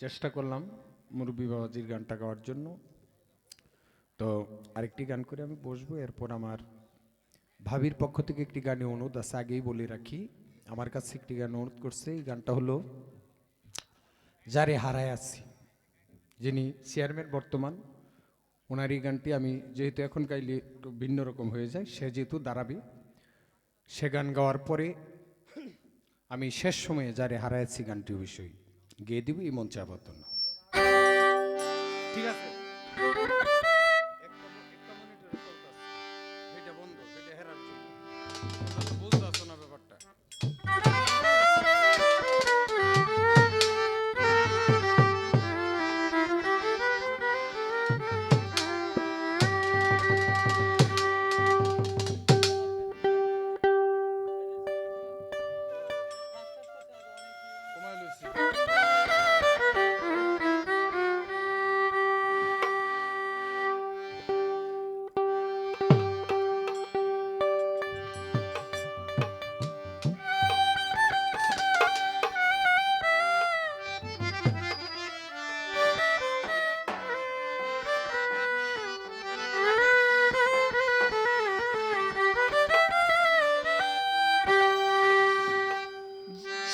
চেষ্টা করলাম মুরব্বী বাবাজির গানটা গাওয়ার জন্য। তো আরেকটি গান করে আমি বসবো, এরপর আমার ভাবির পক্ষ থেকে একটি গানে অনুরোধ আছে, আগেই বলে রাখি, আমার কাছে একটি গান অনুরোধ করছে, এই গানটা হলো, যারে হারায় আছি। যিনি চেয়ারম্যান বর্তমান, ওনার এই গানটি আমি যেহেতু এখন গাইলে একটু ভিন্ন রকম হয়ে যায়, সে যেহেতু দাঁড়াবে, সে গান গাওয়ার পরে আমি শেষ সময়ে যারে হারাইছি গানটি অবশ্যই। গেয়ে দিব এই মঞ্চে আবদ্ধ না ঠিক আছে।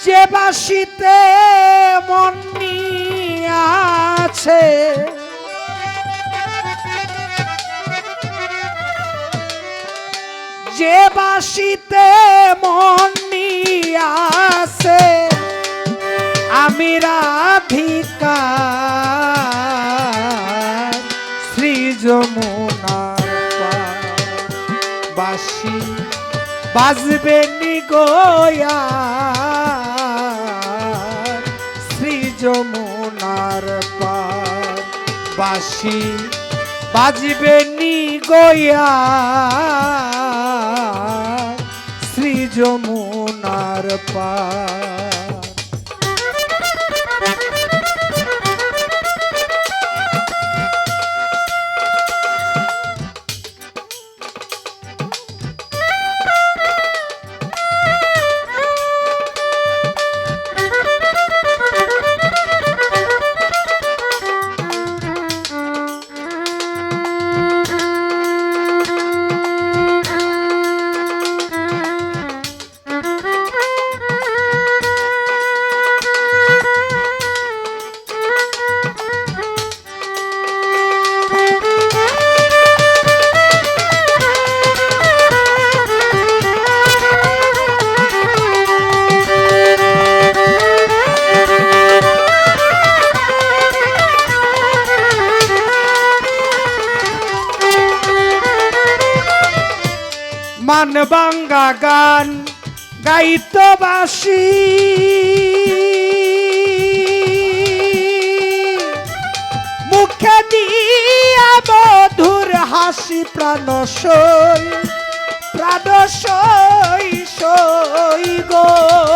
যে বাসিতে মন আছে যে বাসিতে মন আছে আমি রাধিকা শ্রী যমুনার পার বাসি বাজবে নিগোয়া বাসি বাজবে নি গয়া শ্রী যমুনার পার মানবাঙ্গা গান গাইতবাসী। বাসি মুখে দিয়া মধুর হাসি প্রাণ সই প্রাণ সই সই গো।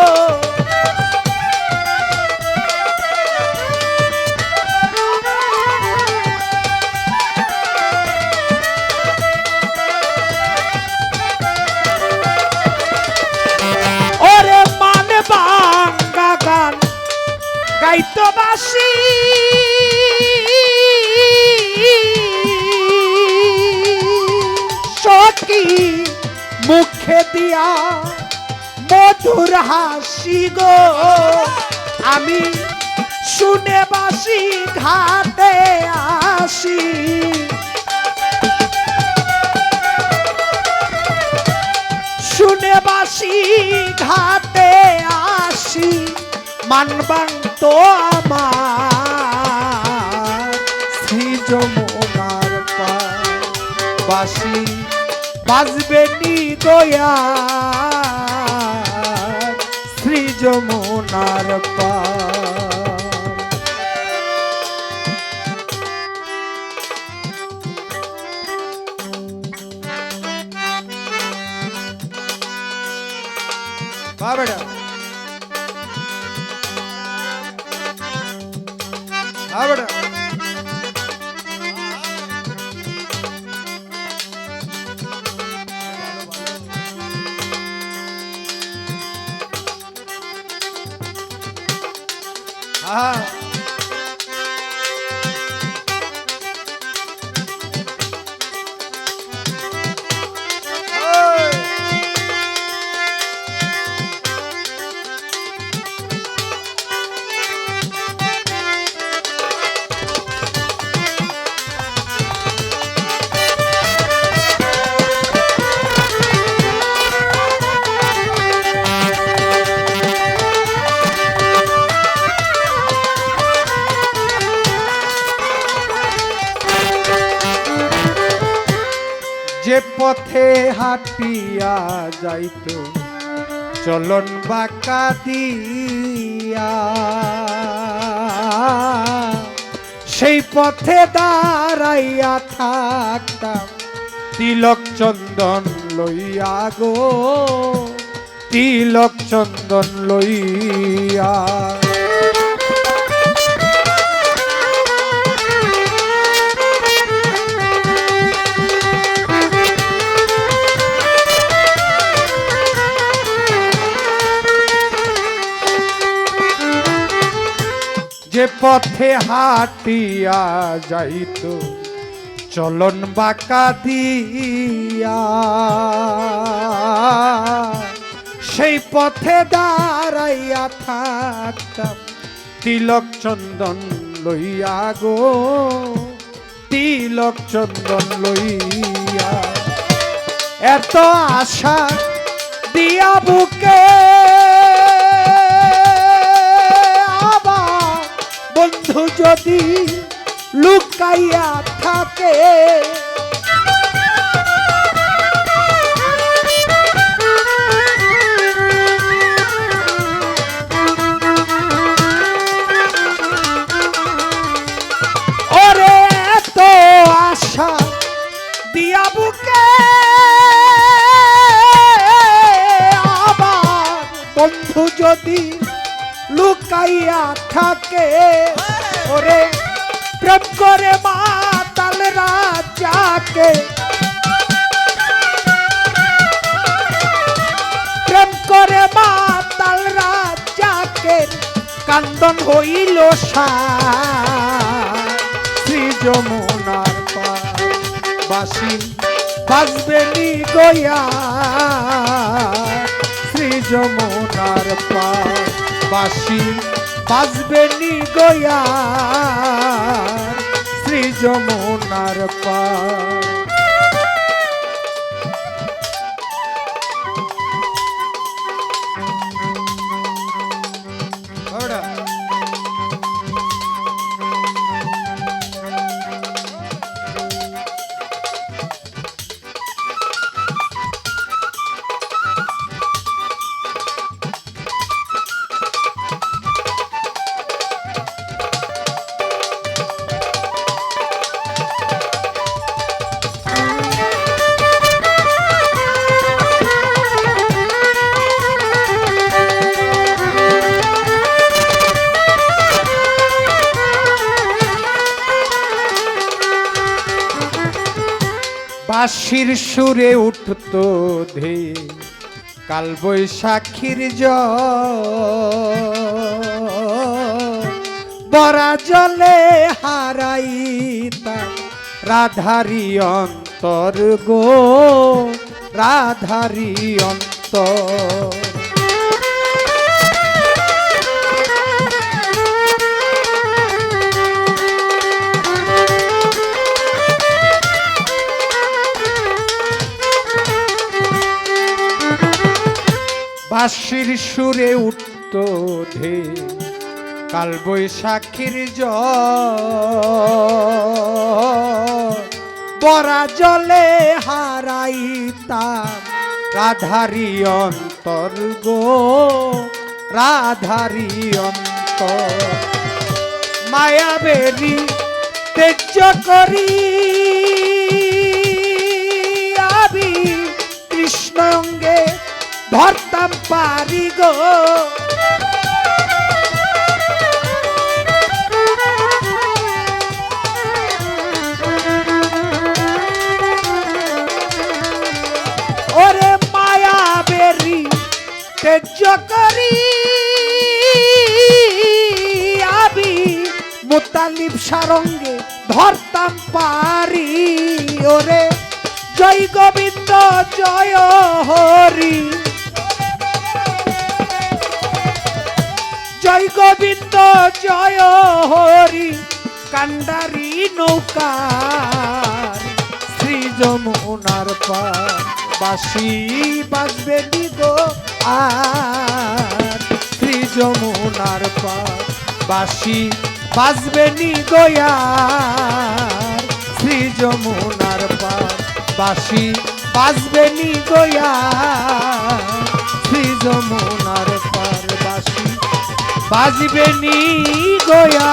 মধুর হাসি গো। আমি শুনে বাসি ঘাটে আসি। শুনে বাসি ঘাটে আসি মানবাং তো আমার। বাসি বাজবে নি গয়া যমুনার পার। হ্যাঁ যে পথে হাঁটিয়া যাইতো, চলন বাঁকা দিয়া। সেই পথে দাঁড়াইয়া থাকতাম, তিলক চন্দন লইয়া গো, তিলক চন্দন লইয়া। যে পথে হাটিয়া যাইত, চলন বাঁকা দিয়া। সেই পথে দাঁড়াইয়া থাকতাম, তিলক চন্দন লইয়া গো, তিলক চন্দন লইয়া। এত আশা দিয়া বুকে বন্ধু যদি লুকাইয়া থাকে। প্রেম করে মাতাল রাজাকে। প্রেম করে মাতাল রাজাকে, কান্দন হইল শ্রী যমুনার বাসি বাজবে নি গয়া। শ্রী যমুনার বাসি বাজবে নি গয়া শ্রী যমুনার পার বাঁশির সুরে উঠত ধে কাল বৈশাখীর বরা জলে হারাইতা রাধারি অন্তর গো রাধারি অন্তর। বাঁশির সুরে উঠত ধে কাল বৈশাখীর বরা জলে হারাইতাম রাধারি অন্তর গো, রাধারি অন্তর। মায়াবেরি তেজ করি আবি কৃষ্ণ অঙ্গে ধরতাম পারি গো। ওরে মায়া বেরি, তেজ করি। আবি মুতালিব সারঙ্গে ধরতাম পারি। ওরে জয় গোবিন্দ, জয় হরি। জয় গোবিন্দ, জয় হরি, কান্ডারি নৌকা শ্রী যমুনার পার বাসি বাজবে গো আর। শ্রী যমুনার পার বাসি বাজবে নি গোয়ার শ্রী যমুনার বাসি বাজবে নি গয়া শ্রী যমুনার বাজবে নি গয়া।